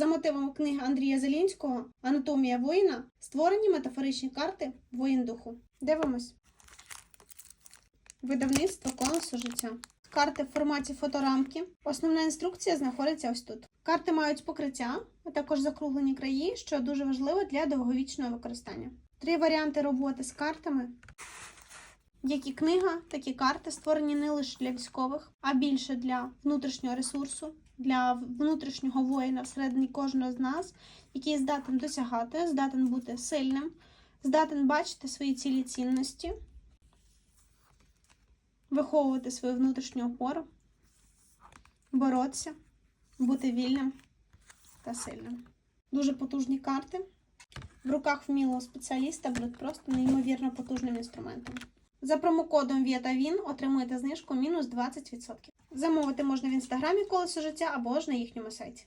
За мотивами книги Андрія Зелінського Анатомія воїна створені метафоричні карти воїн духу. Дивимось. Видавництво колесо життя. Карти в форматі фоторамки. Основна інструкція знаходиться ось тут. Карти мають покриття, а також закруглені краї, що дуже важливо для довговічного використання. Три варіанти роботи з картами. Як і книга, так і карти створені не лише для військових, а більше для внутрішнього ресурсу, для внутрішнього воїна всередині кожного з нас, який здатен досягати, здатен бути сильним, здатен бачити свої цілі цінності, виховувати свою внутрішню опору, боротися, бути вільним та сильним. Дуже потужні карти. В руках вмілого спеціаліста будуть просто неймовірно потужним інструментом. За промокодом VIETAVIN отримуєте знижку мінус 20%. Замовити можна в інстаграмі колесо життя або ж на їхньому сайті.